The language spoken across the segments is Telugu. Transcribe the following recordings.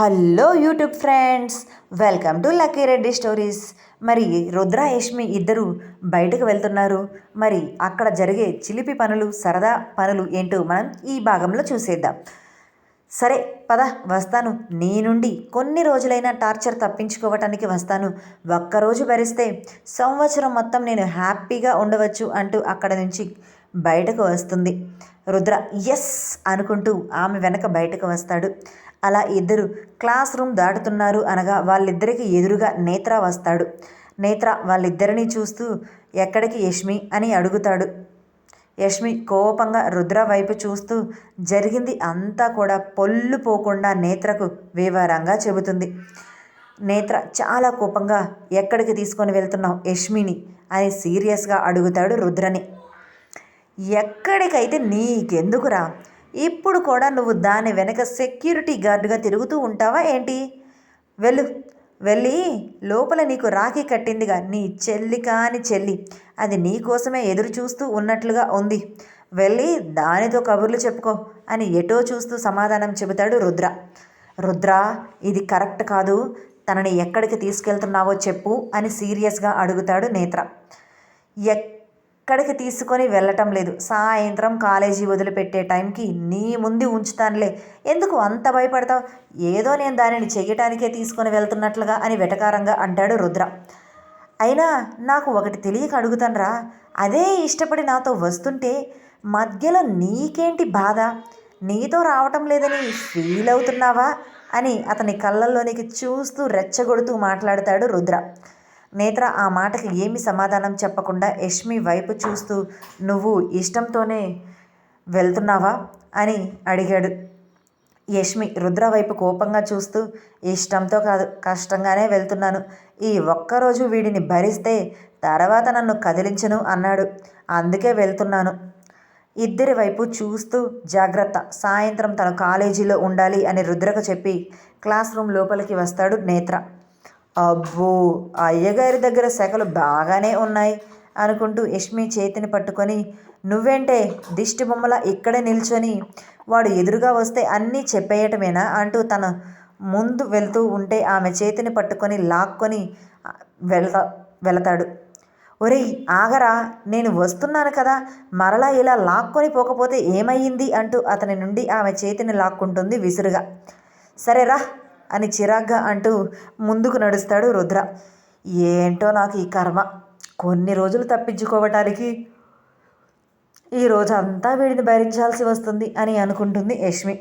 Hello YouTube friends welcome to lucky Reddy stories. మరి రుద్ర యష్మి ఇద్దరు బయటకు వెళ్తున్నారు. మరి అక్కడ జరిగే చిలిపి పనులు సరదా పనులు ఏంటో మనం ఈ భాగంలో చూసేద్దాం. సరే పద వస్తాను. నీ నుండి కొన్ని రోజులైనా టార్చర్ తప్పించుకోవటానికి వస్తాను. ఒక్కరోజు భరిస్తే సంవత్సరం మొత్తం నేను హ్యాపీగా ఉండవచ్చు అంటూ అక్కడ నుంచి బయటకు వస్తుంది. రుద్ర ఎస్ అనుకుంటూ ఆమె వెనక బయటకు వస్తాడు. అలా ఇద్దరు క్లాస్ రూమ్ దాటుతున్నారు అనగా వాళ్ళిద్దరికి ఎదురుగా నేత్ర వస్తాడు. నేత్ర వాళ్ళిద్దరినీ చూస్తూ ఎక్కడికి యష్మి? అని అడుగుతాడు. యష్మి కోపంగా రుద్ర వైపు చూస్తూ జరిగింది అంతా కూడా పొల్లు పోకుండా నేత్రకు వివరంగా చెబుతుంది. నేత్ర చాలా కోపంగా ఎక్కడికి తీసుకొని వెళ్తున్నావు యష్మిని? అని సీరియస్గా అడుగుతాడు రుద్రని. ఎక్కడికైతే నీకెందుకురా? ఇప్పుడు కూడా నువ్వు దాని వెనక సెక్యూరిటీ గార్డుగా తిరుగుతూ ఉంటావా ఏంటి? వెళ్ళు వెళ్ళి లోపల నీకు రాఖీ కట్టిందిగా నీ చెల్లి కాని చెల్లి. అది నీ కోసమే ఎదురు చూస్తూ ఉన్నట్లుగా ఉంది. వెళ్ళి దానితో కబుర్లు చెప్పుకో అని ఎటో చూస్తూ సమాధానం చెబుతాడు రుద్ర. రుద్ర ఇది కరెక్ట్ కాదు. తనని ఎక్కడికి తీసుకెళ్తున్నావో చెప్పు అని సీరియస్గా అడుగుతాడు నేత్ర. ఎక్ ఎక్కడికి తీసుకొని వెళ్ళటం లేదు. సాయంత్రం కాలేజీ వదిలిపెట్టే టైంకి నీ ముందు ఉంచుతానులే. ఎందుకు అంత భయపడతావు? ఏదో నేను దానిని చెయ్యటానికే తీసుకొని వెళ్తున్నట్లుగా అని వెటకారంగా అంటాడు రుద్ర. అయినా నాకు ఒకటి తెలియక అడుగుతానరా. అదే ఇష్టపడి నాతో వస్తుంటే మధ్యలో నీకేంటి బాధ? నీతో రావటం లేదని ఫీల్ అవుతున్నావా? అని అతని కళ్ళల్లోనికి చూస్తూ రెచ్చగొడుతూ మాట్లాడతాడు రుద్ర. నేత్ర ఆ మాటకి ఏమి సమాధానం చెప్పకుండా యష్మి వైపు చూస్తూ నువ్వు ఇష్టంతోనే వెళ్తున్నావా? అని అడిగాడు. యష్మి రుద్ర వైపు కోపంగా చూస్తూ ఇష్టంతో కాదు కష్టంగానే వెళ్తున్నాను. ఈ ఒక్కరోజు వీడిని భరిస్తే తర్వాత నన్ను కదిలించను అన్నాడు. అందుకే వెళ్తున్నాను. ఇద్దరి వైపు చూస్తూ జాగ్రత్త. సాయంత్రం తను కాలేజీలో ఉండాలి అని రుద్రకు చెప్పి క్లాస్ రూమ్ లోపలికి వస్తాడు నేత్ర. అబ్బో అయ్యగారి దగ్గర శాఖలు బాగానే ఉన్నాయి అనుకుంటూ యష్మి చేతిని పట్టుకొని నువ్వేంటే దిష్టి బొమ్మల ఇక్కడే నిల్చొని వాడు ఎదురుగా వస్తే అన్నీ చెప్పేయటమేనా? అంటూ తన ముందు వెళ్తూ ఉంటే ఆమె చేతిని పట్టుకొని లాక్కొని వెళ్తా వెళతాడు. ఒరేయ్ ఆగరా నేను వస్తున్నాను కదా మరలా ఇలా లాక్కొని పోకపోతే ఏమయ్యింది? అంటూ అతని నుండి ఆమె చేతిని లాక్కుంటుంది విసురుగా. సరేరా అని చిరాగ్గా అంటూ ముందుకు నడుస్తాడు రుద్ర. ఏంటో నాకు ఈ కర్మ. కొన్ని రోజులు తప్పించుకోవటానికి ఈ రోజు అంతా వీడిని భరించాల్సి వస్తుంది అని అనుకుంటుంది యష్మి.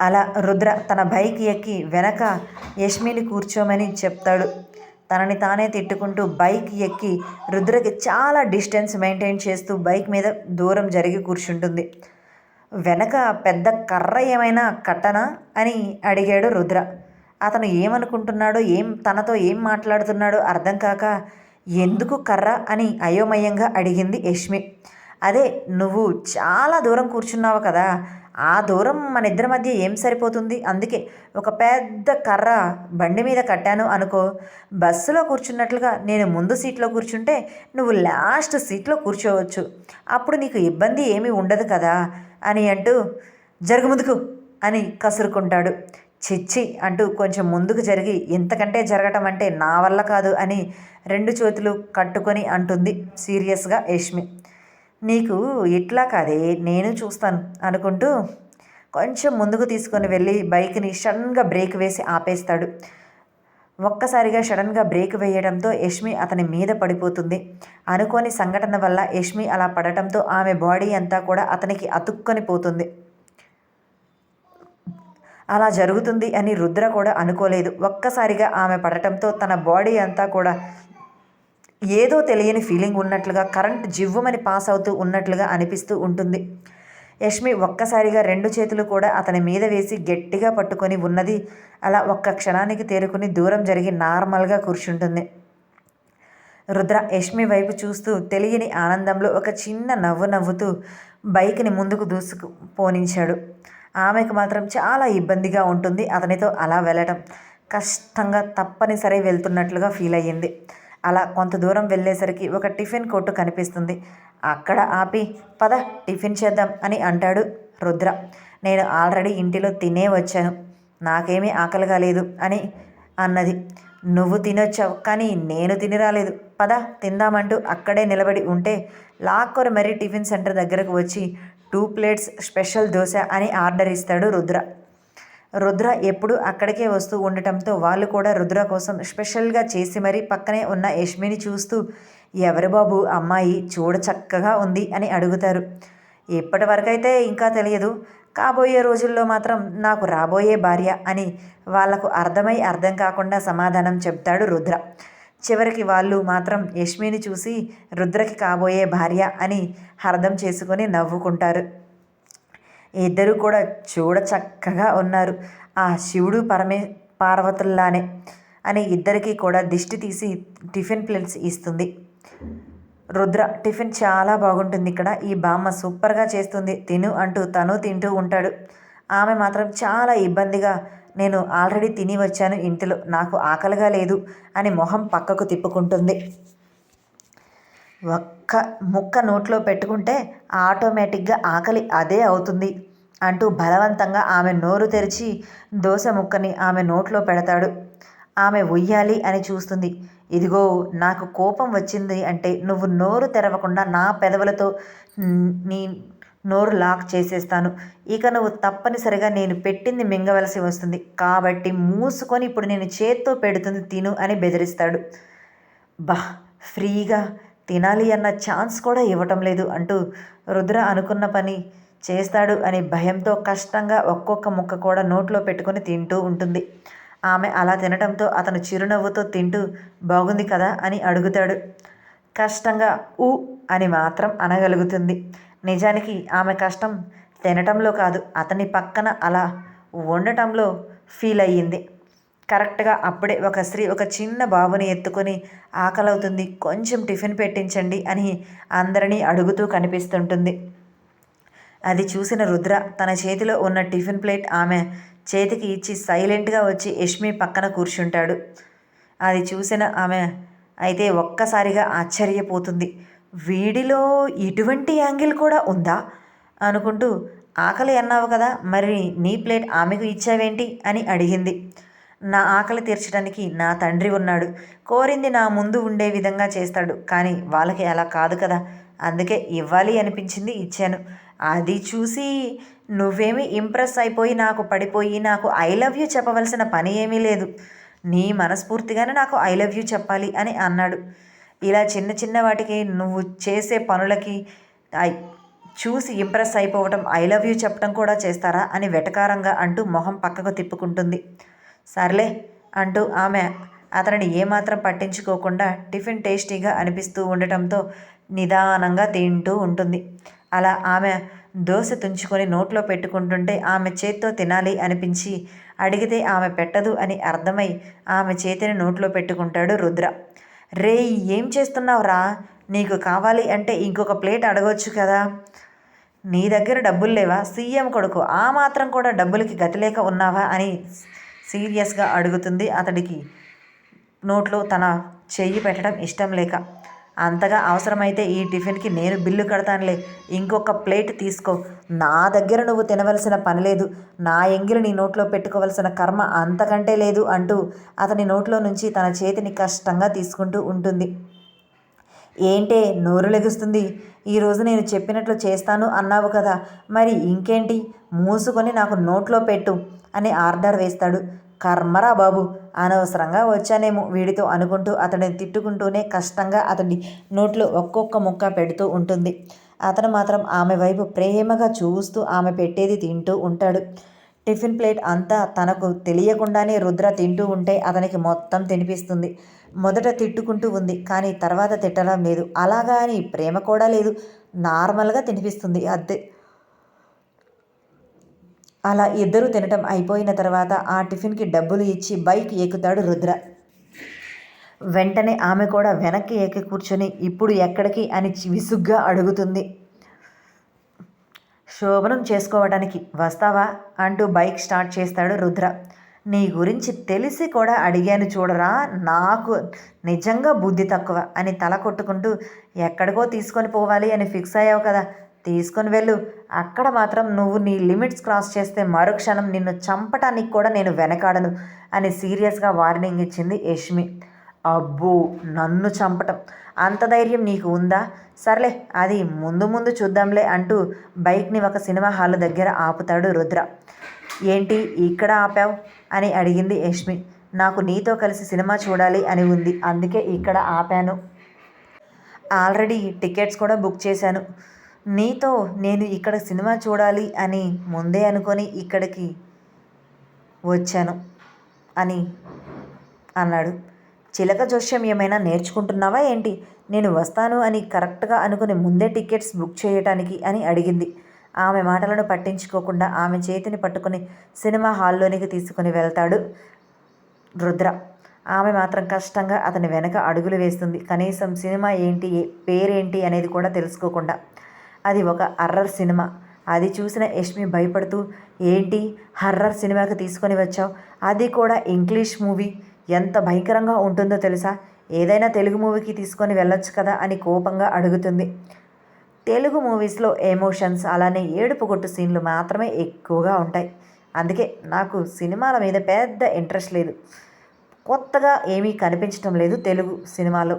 అలా రుద్ర తన బైక్ ఎక్కి వెనక యష్మిని కూర్చోమని చెప్తాడు. తనని తానే తిట్టుకుంటూ బైక్ ఎక్కి రుద్రకి చాలా డిస్టెన్స్ మెయింటైన్ చేస్తూ బైక్ మీద దూరం జరిగి కూర్చుంటుంది. వెనక పెద్ద కర్ర ఏమైనా కట్టనా? అని అడిగాడు రుద్ర. అతను ఏమనుకుంటున్నాడో ఏం తనతో ఏం మాట్లాడుతున్నాడో అర్థం కాక ఎందుకు కర్ర? అని అయోమయంగా అడిగింది యష్మి. అదే నువ్వు చాలా దూరం కూర్చున్నావు కదా. ఆ దూరం మన ఇద్దరి మధ్య ఏం సరిపోతుంది? అందుకే ఒక పెద్ద కర్ర బండి మీద కట్టాను అనుకో. బస్సులో కూర్చున్నట్లుగా నేను ముందు సీట్లో కూర్చుంటే నువ్వు లాస్ట్ సీట్లో కూర్చోవచ్చు. అప్పుడు నీకు ఇబ్బంది ఏమీ ఉండదు కదా. అని అంటూ జరుగు ముందుకు అని కసురుకుంటాడు. చిచ్చి అంటూ కొంచెం ముందుకు జరిగి ఇంతకంటే జరగటం అంటే నా వల్ల కాదు అని రెండు చేతులు కట్టుకొని అంటుంది సీరియస్గా యష్మి. నీకు ఇట్లా కాదే నేను చూస్తాను అనుకుంటూ కొంచెం ముందుకు తీసుకొని వెళ్ళి బైక్ని షన్గా బ్రేక్ వేసి ఆపేస్తాడు. ఒక్కసారిగా సడన్గా బ్రేక్ వేయడంతో యష్మి అతని మీద పడిపోతుంది. అనుకోని సంఘటన వల్ల యష్మి అలా పడటంతో ఆమె బాడీ అంతా కూడా అతనికి అతుక్కొని పోతుంది. అలా జరుగుతుంది అని రుద్ర కూడా అనుకోలేదు. ఒక్కసారిగా ఆమె పడటంతో తన బాడీ అంతా కూడా ఏదో తెలియని ఫీలింగ్ ఉన్నట్లుగా కరెంట్ జివ్వమని పాస్ అవుతూ ఉన్నట్లుగా అనిపిస్తూ ఉంటుంది. యష్మి ఒక్కసారిగా రెండు చేతులు కూడా అతని మీద వేసి గట్టిగా పట్టుకొని ఉన్నది. అలా ఒక్క క్షణానికి తేరుకుని దూరం జరిగి నార్మల్గా కూర్చుంటుంది. రుద్ర యష్మి వైపు చూస్తూ తెలియని ఆనందంలో ఒక చిన్న నవ్వు నవ్వుతూ బైక్ని ముందుకు దూసుకు పోనించాడు ఆమెకు మాత్రం చాలా ఇబ్బందిగా ఉంటుంది అతనితో అలా వెళ్ళటం. కష్టంగా తప్పనిసరి వెళ్తున్నట్లుగా ఫీల్ అయ్యింది. అలా కొంత దూరం వెళ్ళేసరికి ఒక టిఫిన్ కొట్టు కనిపిస్తుంది. అక్కడ ఆపి పద టిఫిన్ చేద్దాం అని అంటాడు రుద్ర. నేను ఆల్రెడీ ఇంటిలో తినే వచ్చాను. నాకేమీ ఆకలిగా లేదు అని అన్నది. నువ్వు తినొచ్చావు కానీ నేను తిని రాలేదు. పద తిందామంటూ అక్కడే నిలబడి ఉంటే లాక్కొని మరీ టిఫిన్ సెంటర్ దగ్గరకు వచ్చి టూ ప్లేట్స్ స్పెషల్ దోశ అని ఆర్డర్ ఇస్తాడు రుద్ర. రుద్ర ఎప్పుడు అక్కడికే వస్తూ ఉండటంతో వాళ్ళు కూడా రుద్ర కోసం స్పెషల్గా చేసి మరీ పక్కనే ఉన్న యష్మిని చూస్తూ ఎవరు బాబు అమ్మాయి చూడ చక్కగా ఉంది అని అడుగుతారు. ఇప్పటి వరకైతే ఇంకా తెలియదు కాబోయే రోజుల్లో మాత్రం నాకు రాబోయే భార్య అని వాళ్ళకు అర్థమై అర్థం కాకుండా సమాధానం చెప్తాడు రుద్ర. చివరికి వాళ్ళు మాత్రం యష్మిని చూసి రుద్రకి కాబోయే భార్య అని అర్థం చేసుకొని నవ్వుకుంటారు. ఇద్దరు కూడా చూడ చక్కగా ఉన్నారు. ఆ శివుడు పరమే పార్వతుల్లానే అని ఇద్దరికీ కూడా దిష్టి తీసి టిఫిన్ ప్లేట్స్ ఇస్తుంది. రుద్ర టిఫిన్ చాలా బాగుంటుంది ఇక్కడ. ఈ బామ్మ సూపర్గా చేస్తుంది. తిను అంటూ తను తింటూ ఉంటాడు. ఆమె మాత్రం చాలా ఇబ్బందిగా నేను ఆల్రెడీ తిని వచ్చాను ఇంటిలో నాకు ఆకలిగా లేదు అని మొహం పక్కకు తిప్పుకుంటుంది. ఒక్క ముక్క నోట్లో పెట్టుకుంటే ఆటోమేటిక్గా ఆకలి అదే అవుతుంది అంటూ బలవంతంగా ఆమె నోరు తెరిచి దోశ ముక్కని ఆమె నోట్లో పెడతాడు. ఆమె ఉయ్యాలి అని చూస్తుంది. ఇదిగో నాకు కోపం వచ్చింది అంటే నువ్వు నోరు తెరవకుండా నా పెదవులతో నీ నోరు లాక్ చేసేస్తాను. ఇక నువ్వు తప్పనిసరిగా నేను పెట్టింది మింగవలసి వస్తుంది. కాబట్టి మూసుకొని ఇప్పుడు నేను చేత్తో పెడుతుంది తిను అని బెదిరిస్తాడు. బా ఫ్రీగా తినాలి అన్న ఛాన్స్ కూడా ఇవ్వటం లేదు అంటూ రుద్ర అనుకున్న పని చేస్తాడు అని భయంతో కష్టంగా ఒక్కొక్క ముక్క కూడా నోట్లో పెట్టుకొని తింటూ ఉంటుంది. ఆమె అలా తినడంతో అతను చిరునవ్వుతో తింటూ బాగుంది కదా అని అడుగుతాడు. కష్టంగా ఊ అని మాత్రం అనగలుగుతుంది. నిజానికి ఆమె కష్టం తినటంలో కాదు అతని పక్కన అలా ఉండటంలో ఫీల్ అయ్యింది. కరెక్ట్గా అప్పుడే ఒక స్త్రీ ఒక చిన్న బాబుని ఎత్తుకొని ఆకలవుతుంది. కొంచెం టిఫిన్ పెట్టించండి అని అందరినీ అడుగుతూ కనిపిస్తుంటుంది. అది చూసిన రుద్ర తన చేతిలో ఉన్న టిఫిన్ ప్లేట్ ఆమె చేతికి ఇచ్చి సైలెంట్గా వచ్చి యష్మి పక్కన కూర్చుంటాడు. అది చూసిన ఆమె అయితే ఒక్కసారిగా ఆశ్చర్యపోతుంది. వీడిలో ఇటువంటి యాంగిల్ కూడా ఉందా? అనుకుంటూ ఆకలి అన్నావు కదా మరి నీ ప్లేట్ ఆమెకు ఇచ్చావేంటి? అని అడిగింది. నా ఆకలి తీర్చడానికి నా తండ్రి ఉన్నాడు. కోరింది నా ముందు ఉండే విధంగా చేస్తాడు. కానీ వాళ్ళకి అలా కాదు కదా. అందుకే ఇవ్వాలి అనిపించింది ఇచ్చాను. అది చూసి నువ్వేమి ఇంప్రెస్ అయిపోయి నాకు పడిపోయి నాకు ఐ లవ్ యూ చెప్పవలసిన పని ఏమీ లేదు. నీ మనస్ఫూర్తిగానే నాకు ఐ లవ్ యూ చెప్పాలి అని అన్నాడు. ఇలా చిన్న చిన్న వాటికి నువ్వు చేసే పనులకి ఐ చూసి ఇంప్రెస్ అయిపోవటం ఐ లవ్ యూ చెప్పడం కూడా చేస్తారా అని వెటకారంగా అంటూ మొహం పక్కకు తిప్పుకుంటుంది. సర్లే అంటూ ఆమె అతనిని ఏమాత్రం పట్టించుకోకుండా టిఫిన్ టేస్టీగా అనిపిస్తూ ఉండటంతో నిదానంగా తింటూ ఉంటుంది. అలా ఆమె దోశ తుంచుకొని నోట్లో పెట్టుకుంటుంటే ఆమె చేత్తో తినాలి అనిపించి అడిగితే ఆమె పెట్టదు అని అర్థమై ఆమె చేతిని నోట్లో పెట్టుకుంటాడు రుద్ర. రే ఏం చేస్తున్నావురా? నీకు కావాలి అంటే ఇంకొక ప్లేట్ అడగొచ్చు కదా? నీ దగ్గర డబ్బులు లేవా? సీఎం కొడుకు ఆ మాత్రం కూడా డబ్బులకి గతిలేక ఉన్నావా? అని సీరియస్గా అడుగుతుంది. అతడికి నోట్లో తన చెయ్యి పెట్టడం ఇష్టం లేక అంతగా అవసరమైతే ఈ టిఫిన్కి నేను బిల్లు కడతానులే ఇంకొక ప్లేట్ తీసుకో. నా దగ్గర నువ్వు తినవలసిన పని లేదు. నా ఎంగిలి నీ నోట్లో పెట్టుకోవలసిన కర్మ అంతకంటే లేదు అంటూ అతని నోట్లో నుంచి తన చేతిని కష్టంగా తీసుకుంటూ ఉంటుంది. ఏంటే నోరు లెగుస్తుంది? ఈరోజు నేను చెప్పినట్లు చేస్తాను అన్నావు కదా. మరి ఇంకేంటి? మూసుకొని నాకు నోట్లో పెట్టు అని ఆర్డర్ వేస్తాడు. కర్మరా బాబు! అనవసరంగా వచ్చానేమో వీడితో అనుకుంటూ అతడిని తిట్టుకుంటూనే కష్టంగా అతడి నోట్లో ఒక్కొక్క ముక్క పెడుతూ ఉంటుంది. అతను మాత్రం ఆమె వైపు ప్రేమగా చూస్తూ ఆమె పెట్టేది తింటూ ఉంటాడు. టిఫిన్ ప్లేట్ అంతా తనకు తెలియకుండానే రుద్ర తింటూ ఉంటే అతనికి మొత్తం తినిపిస్తుంది. మొదట తిట్టుకుంటూ ఉంది కానీ తర్వాత తిట్టడం లేదు. అలాగా అని ప్రేమ కూడా లేదు. నార్మల్గా తినిపిస్తుంది అద్దె. అలా ఇద్దరు తినటం అయిపోయిన తర్వాత ఆ టిఫిన్కి డబ్బులు ఇచ్చి బైక్ ఎక్కుతాడు రుద్ర. వెంటనే ఆమె కూడా వెనక్కి ఎక్కి కూర్చొని ఇప్పుడు ఎక్కడికి? అని విసుగ్గా అడుగుతుంది. శోభనం చేసుకోవడానికి వస్తావా? అంటూ బైక్ స్టార్ట్ చేస్తాడు రుద్ర. నీ గురించి తెలిసి కూడా అడిగాను చూడరా నాకు నిజంగా బుద్ధి తక్కువ అని తల కొట్టుకుంటూ ఎక్కడికో తీసుకొని పోవాలి అని ఫిక్స్ అయ్యావు కదా తీసుకొని వెళ్ళు. అక్కడ మాత్రం నువ్వు నీ లిమిట్స్ క్రాస్ చేస్తే మరుక్షణం నిన్ను చంపటానికి కూడా నేను వెనకాడను అని సీరియస్గా వార్నింగ్ ఇచ్చింది యష్మి. అబ్బో నన్ను చంపటం. అంత ధైర్యం నీకు ఉందా? సర్లే అది ముందు ముందు చూద్దాంలే అంటూ బైక్ని ఒక సినిమా హాల్ దగ్గర ఆపుతాడు రుద్ర. ఏంటి ఇక్కడ ఆపావు? అని అడిగింది యష్మి. నాకు నీతో కలిసి సినిమా చూడాలి అని ఉంది. అందుకే ఇక్కడ ఆపాను. ఆల్రెడీ టికెట్స్ కూడా బుక్ చేశాను. నీతో నేను ఇక్కడ సినిమా చూడాలి అని ముందే అనుకొని ఇక్కడికి వచ్చాను అని అన్నాడు. చిలక జోష్యం ఏమైనా నేర్చుకుంటున్నావా ఏంటి? నేను వస్తాను అని కరెక్ట్గా అనుకుని ముందే టికెట్స్ బుక్ చేయటానికి అని అడిగింది. ఆమె మాటలను పట్టించుకోకుండా ఆమె చేతిని పట్టుకుని సినిమా హాల్లోనికి తీసుకుని వెళ్తాడు రుద్ర. ఆమె మాత్రం కష్టంగా అతని వెనక అడుగులు వేస్తుంది. కనీసం సినిమా ఏంటి పేరేంటి అనేది కూడా తెలుసుకోకుండా. అది ఒక అర్రర్ సినిమా. అది చూసిన యష్మి భయపడుతూ ఏంటి హర్రర్ సినిమాకి తీసుకొని వచ్చావు? అది కూడా ఇంగ్లీష్ మూవీ. ఎంత భయంకరంగా ఉంటుందో తెలుసా? ఏదైనా తెలుగు మూవీకి తీసుకొని వెళ్ళొచ్చు కదా? అని కోపంగా అడుగుతుంది. తెలుగు మూవీస్లో ఎమోషన్స్ అలానే ఏడుపు కొట్టు సీన్లు మాత్రమే ఎక్కువగా ఉంటాయి. అందుకే నాకు సినిమాల మీద పెద్ద ఇంట్రెస్ట్ లేదు. కొత్తగా ఏమీ కనిపించడం లేదు తెలుగు సినిమాలో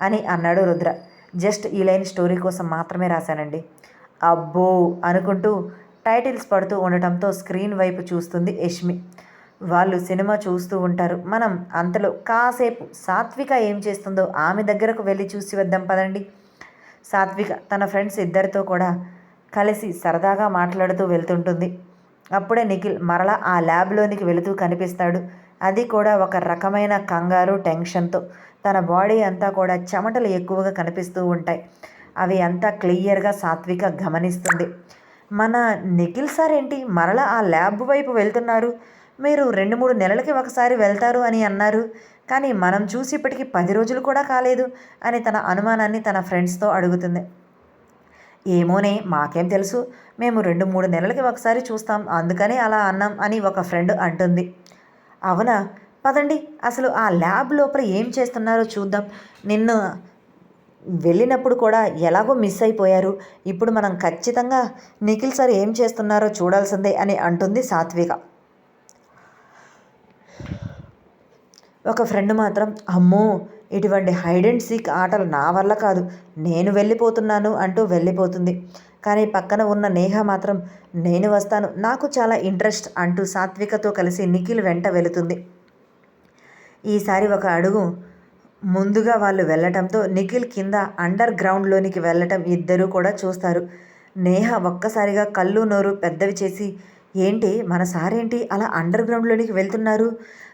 అని అన్నాడు రుద్ర. జస్ట్ ఈ లైన్ స్టోరీ కోసం మాత్రమే రాశానండి. అబ్బో అనుకుంటూ టైటిల్స్ పడుతూ ఉండటంతో స్క్రీన్ వైపు చూస్తుంది యష్మి. వాళ్ళు సినిమా చూస్తూ ఉంటారు. మనం అంతలో కాసేపు సాత్విక ఏం చేస్తుందో ఆమె దగ్గరకు వెళ్ళి చూసి వద్దాం పదండి. సాత్విక తన ఫ్రెండ్స్ ఇద్దరితో కూడా కలిసి సరదాగా మాట్లాడుతూ వెళ్తుంటుంది. అప్పుడే నిఖిల్ మరలా ఆ ల్యాబ్లోనికి వెళుతూ కనిపిస్తాడు. అది కూడా ఒక రకమైన కంగారు టెన్షన్తో. తన బాడీ అంతా కూడా చెమటలు ఎక్కువగా కనిపిస్తూ ఉంటాయి. అవి అంతా క్లియర్గా సాత్విక గమనిస్తుంది. మన నిఖిల్ సార్ ఏంటి? మరలా ఆ ల్యాబ్ వైపు వెళ్తున్నారు? మీరు రెండు మూడు నెలలకి ఒకసారి వెళ్తారు అని అన్నారు. కానీ మనం చూసి ఇప్పటికి పది రోజులు కూడా కాలేదు అని తన అనుమానాన్ని తన ఫ్రెండ్స్తో అడుగుతుంది. ఏమోనే మాకేం తెలుసు. మేము రెండు మూడు నెలలకి ఒకసారి చూస్తాం. అందుకనే అలా అన్నాం అని ఒక ఫ్రెండ్ అంటుంది. అవునా? పదండి. అసలు ఆ ల్యాబ్ లోపల ఏం చేస్తున్నారో చూద్దాం. నిన్న వెళ్ళినప్పుడు కూడా ఎలాగో మిస్ అయిపోయారు. ఇప్పుడు మనం ఖచ్చితంగా నిఖిల్ సార్ ఏం చేస్తున్నారో చూడాల్సిందే అని అంటుంది సాత్విక. ఒక ఫ్రెండ్ మాత్రం అమ్మో ఇటువంటి హైడ్ అండ్ సీక్ ఆటలు నా వల్ల కాదు. నేను వెళ్ళిపోతున్నాను అంటూ వెళ్ళిపోతుంది. కానీ పక్కన ఉన్న నేహ మాత్రం నేను వస్తాను. నాకు చాలా ఇంట్రెస్ట్ అంటూ సాత్వికతో కలిసి నిఖిల్ వెంట వెళుతుంది. ఈసారి ఒక అడుగు ముందుగా వాళ్ళు వెళ్ళటంతో నిఖిల్ కింద అండర్ గ్రౌండ్లోనికి వెళ్ళటం ఇద్దరూ కూడా చూస్తారు. నేహ ఒక్కసారిగా కళ్ళు నోరు పెద్దవి చేసి ఏంటి? మన సారేంటి అలా అండర్ గ్రౌండ్లోనికి వెళ్తున్నారు?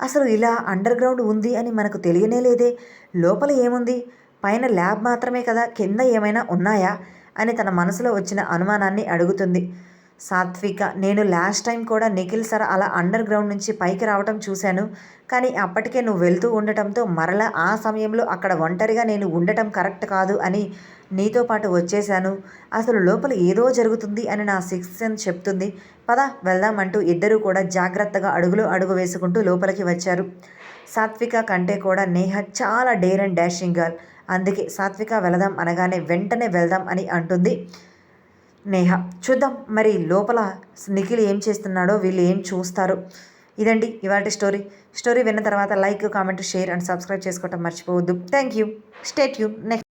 అసలు ఇలా అండర్ గ్రౌండ్ ఉంది అని మనకు తెలియనే లేదే. లోపల ఏముంది? పైన ల్యాబ్ మాత్రమే కదా కింద ఏమైనా ఉన్నాయా? అని తన మనసులో వచ్చిన అనుమానాన్ని అడుగుతుంది. సాత్విక. నేను లాస్ట్ టైం కూడా నిఖిల్ సార్ అలా అండర్ గ్రౌండ్ నుంచి పైకి రావటం చూశాను. కానీ అప్పటికే నువ్వు వెళ్తూ ఉండటంతో మరలా ఆ సమయంలో అక్కడ ఒంటరిగా నేను ఉండటం కరెక్ట్ కాదు అని నీతో పాటు వచ్చేశాను. అసలు లోపల ఏదో జరుగుతుంది అని నా సిక్స్త్ సెన్స్ చెప్తుంది. పద వెళ్దామంటూ ఇద్దరూ కూడా జాగ్రత్తగా అడుగులు అడుగు వేసుకుంటూ లోపలికి వచ్చారు. సాత్విక కంటే కూడా నేహ చాలా డేర్ అండ్ డాషింగ్ గర్ల్ అందుకే సాత్విక వెళదాం అనగానే వెంటనే వెళ్దాం అని అంటుంది. నేహ చూద్దాం. మరి లోపల నిఖిల్ ఏం చేస్తున్నాడో వీళ్ళు ఏం చూస్తారు? ఇదండి ఇవాటి స్టోరీ. స్టోరీ విన్న తర్వాత like comment share and subscribe చేసుకోవటం మర్చిపోవద్దు. Thank you state you next